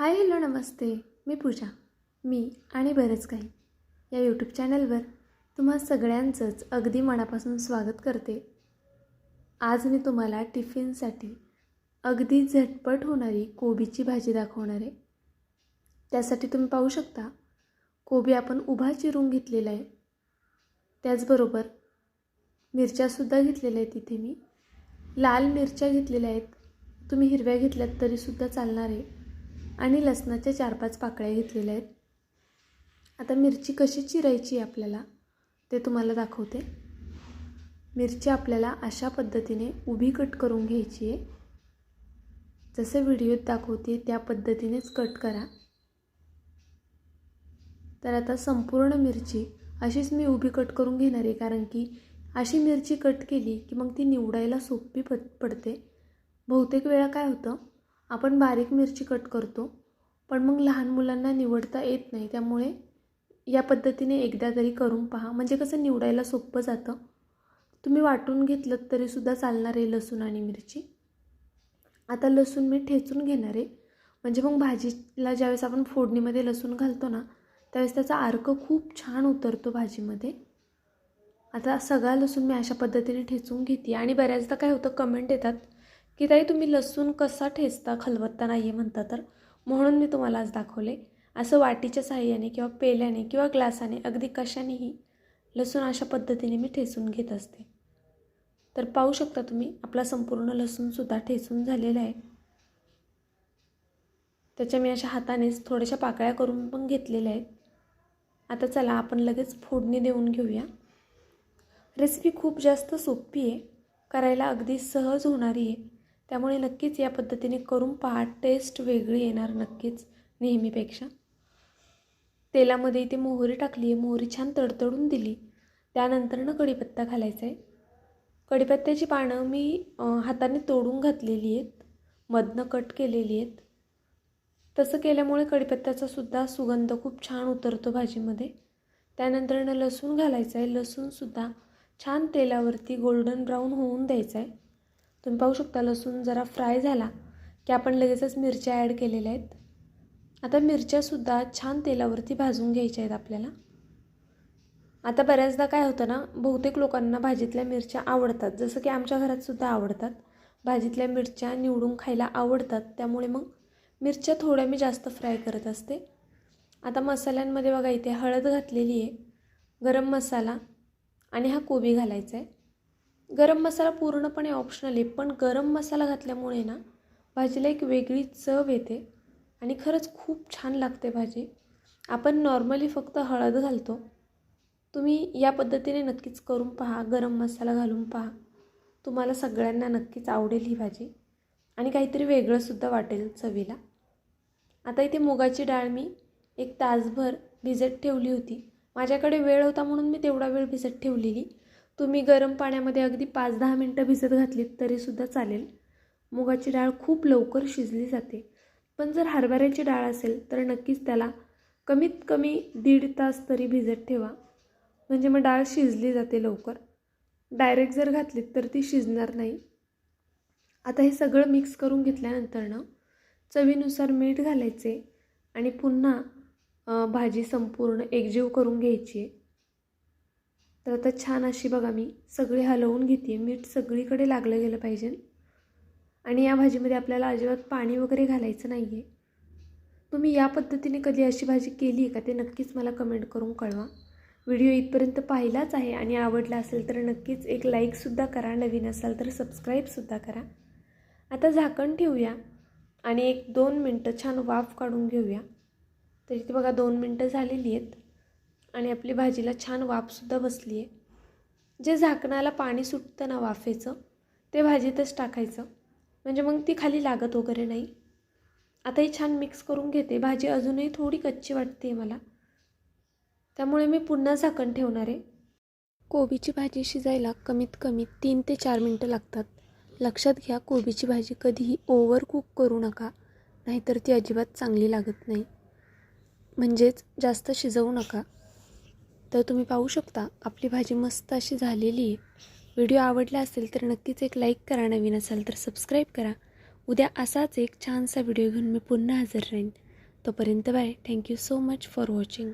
Hi hello नमस्ते. मी पूजा. मी आणि बरंच काही. या यूट्यूब चॅनलवर तुम्हा सगळ्यांचंच अगदी मनापासून स्वागत करते. आज मी तुम्हाला टिफिनसाठी अगदी झटपट होणारी कोबीची भाजी दाखवणार आहे. त्यासाठी तुम्ही पाहू शकता कोबी आपण उभा चिरून घेतलेला आहे. त्याचबरोबर मिरच्यासुद्धा घेतलेल्या आहेत तिथे मी. लाल मिरच्या घेतलेल्या आहेत. तुम्ही हिरव्या घेतल्यात तरीसुद्धा चालणार आहे. आणि लसणाच्या चार पाच पाकळ्या घेतलेल्या आहेत. आता मिरची कशी चिरायची आहे आपल्याला ते तुम्हाला दाखवते. मिरची आपल्याला अशा पद्धतीने उभी कट करून घ्यायची आहे. जसे व्हिडिओत दाखवते त्या पद्धतीनेच कट करा. तर आता संपूर्ण मिरची अशीच मी उभी कट करून घेणार आहे कारण की अशी मिरची कट केली की मग ती निवडायला सोपी पड पडते. बहुतेक वेळा काय होतं आपण बारीक मिरची कट करतो पण मग लहान मुलांना निवडता येत नाही. त्यामुळे या पद्धतीने एकदा तरी करून पहा. म्हणजे कसं निवडायला सोपं जातं. तुम्ही वाटून घेतलं तरीसुद्धा चालणार आहे लसूण आणि मिरची. आता लसूण मी ठेचून घेणार आहे. म्हणजे मग भाजीला ज्यावेळेस आपण फोडणीमध्ये लसूण घालतो ना त्यावेळेस त्याचा अर्क खूप छान उतरतो भाजीमध्ये. आता सगळा लसूण मी अशा पद्धतीने ठेचून घेते. आणि बऱ्याचदा काय होतं कमेंट येतात की ताई तुम्ही लसूण कसा ठेचता? खलबत्ता नाही आहे म्हणता तर? म्हणून मी तुम्हाला आज दाखवले. असं वाटीच्या साह्याने किंवा पेल्याने किंवा ग्लासाने अगदी कशानेही लसूण अशा पद्धतीने मी ठेचून घेत असते. तर पाहू शकता तुम्ही आपला संपूर्ण लसूणसुद्धा ठेचून झालेला आहे. त्याच्या मी अशा हातानेच थोड्याशा पाकळ्या करून पण घेतलेल्या आहेत. आता चला आपण लगेच फोडणी देऊन घेऊया. रेसिपी खूप जास्त सोपी आहे. करायला अगदी सहज होणारी आहे. त्यामुळे नक्कीच या पद्धतीने करून पहा. टेस्ट वेगळी येणार नक्कीच नेहमीपेक्षा. तेलामध्ये इथे मोहरी टाकली आहे. मोहरी छान तडतडून दिली. त्यानंतरनं कढीपत्ता घालायचा आहे. कढीपत्त्याची पानं मी हाताने तोडून घातलेली आहेत. मधनं कट केलेली आहेत. तसं केल्यामुळे कढीपत्त्याचा सुद्धा सुगंध खूप छान उतरतो भाजीमध्ये. त्यानंतरनं लसूण घालायचं आहे. लसूणसुद्धा छान तेलावरती गोल्डन ब्राऊन होऊन द्यायचं आहे. तुम्ही पाहू शकता लसूण जरा फ्राय झाला की आपण लगेचच मिरच्या ॲड केलेल्या आहेत. आता मिरच्यासुद्धा छान तेलावरती भाजून घ्यायच्या आहेत आपल्याला. आता बऱ्याचदा काय होतं ना बहुतेक लोकांना भाजीतल्या मिरच्या आवडतात. जसं की आमच्या घरातसुद्धा आवडतात. भाजीतल्या मिरच्या निवडून खायला आवडतात. त्यामुळे मग मिरच्या थोड्या मी जास्त फ्राय करत असते. आता मसाल्यांमध्ये बघा इथे हळद घातलेली आहे गरम मसाला आणि हा कोबी घालायचा आहे. गरम मसाला पूर्णपणे ऑप्शनल आहे पण गरम मसाला घातल्यामुळे ना भाजीला एक वेगळी चव येते आणि खरंच खूप छान लागते भाजी. आपण नॉर्मली फक्त हळद घालतो. तुम्ही या पद्धतीने नक्कीच करून पहा गरम मसाला घालून पहा. तुम्हाला सगळ्यांना नक्कीच आवडेल ही भाजी आणि काहीतरी वेगळंसुद्धा वाटेल चवीला. आता इथे मुगाची डाळ मी एक तासभर भिजत ठेवली होती. माझ्याकडे वेळ होता म्हणून मी तेवढा वेळ भिजत ठेवलेली. तुम्ही गरम पाण्यामध्ये अगदी पाच दहा मिनटं भिजत घातलीत तरीसुद्धा चालेल. मुगाची डाळ खूप लवकर शिजली जाते. पण जर हरभऱ्याची डाळ असेल तर नक्कीच त्याला कमीत कमी दीड तास तरी भिजत ठेवा. म्हणजे मग डाळ शिजली जाते लवकर. डायरेक्ट जर घातलीत तर ती शिजणार नाही. आता हे सगळं मिक्स करून घेतल्यानंतरनं चवीनुसार मीठ घालायचे आणि पुन्हा भाजी संपूर्ण एकजीव करून घ्यायची. आहे तर आता छान अशी बघा मी सगळी हलवून घेते मीठ सगळीकडे लागलं गेलं पाहिजे. आणि या भाजीमध्ये आपल्याला अजिबात पाणी वगैरे घालायचं नाही आहे तुम्ही या पद्धतीने कधी अशी भाजी केली आहे का ते नक्कीच मला कमेंट करून कळवा. व्हिडिओ इथपर्यंत पाहिलाच आहे आणि आवडला असेल तर नक्कीच एक लाईकसुद्धा करा. नवीन असाल तर सबस्क्राईबसुद्धा करा. आता झाकण ठेवूया आणि एक दोन मिनटं छान वाफ काढून घेऊया. तर इथे बघा दोन मिनटं झालेली आहेत. आणि आपली भाजीला छान वाफसुद्धा बसली आहे. जे झाकणाला पाणी सुटतं ना वाफेचं ते भाजीतच टाकायचं. म्हणजे मग ती खाली लागत वगैरे नाही. आता ही छान मिक्स करून घेते. भाजी अजूनही थोडी कच्ची वाटते मला. त्यामुळे मी पुन्हा झाकण ठेवणार आहे. कोबीची भाजी शिजायला कमीत कमी तीन ते चार मिनटं लागतात. लक्षात घ्या कोबीची भाजी कधीही ओव्हर कुक करू नका. नाहीतर ती अजिबात चांगली लागत नाही. म्हणजेच जास्त शिजवू नका. तर तुम्ही पाहू शकता आपली भाजी मस्त अशी झालेली आहे. व्हिडिओ आवडला असेल तर नक्कीच एक लाईक करा नवीन असाल तर सबस्क्राईब करा. उद्या असाच एक छानसा व्हिडिओ घेऊन मी पुन्हा हजर राहीन. तोपर्यंत bye. Thank you so much for watching.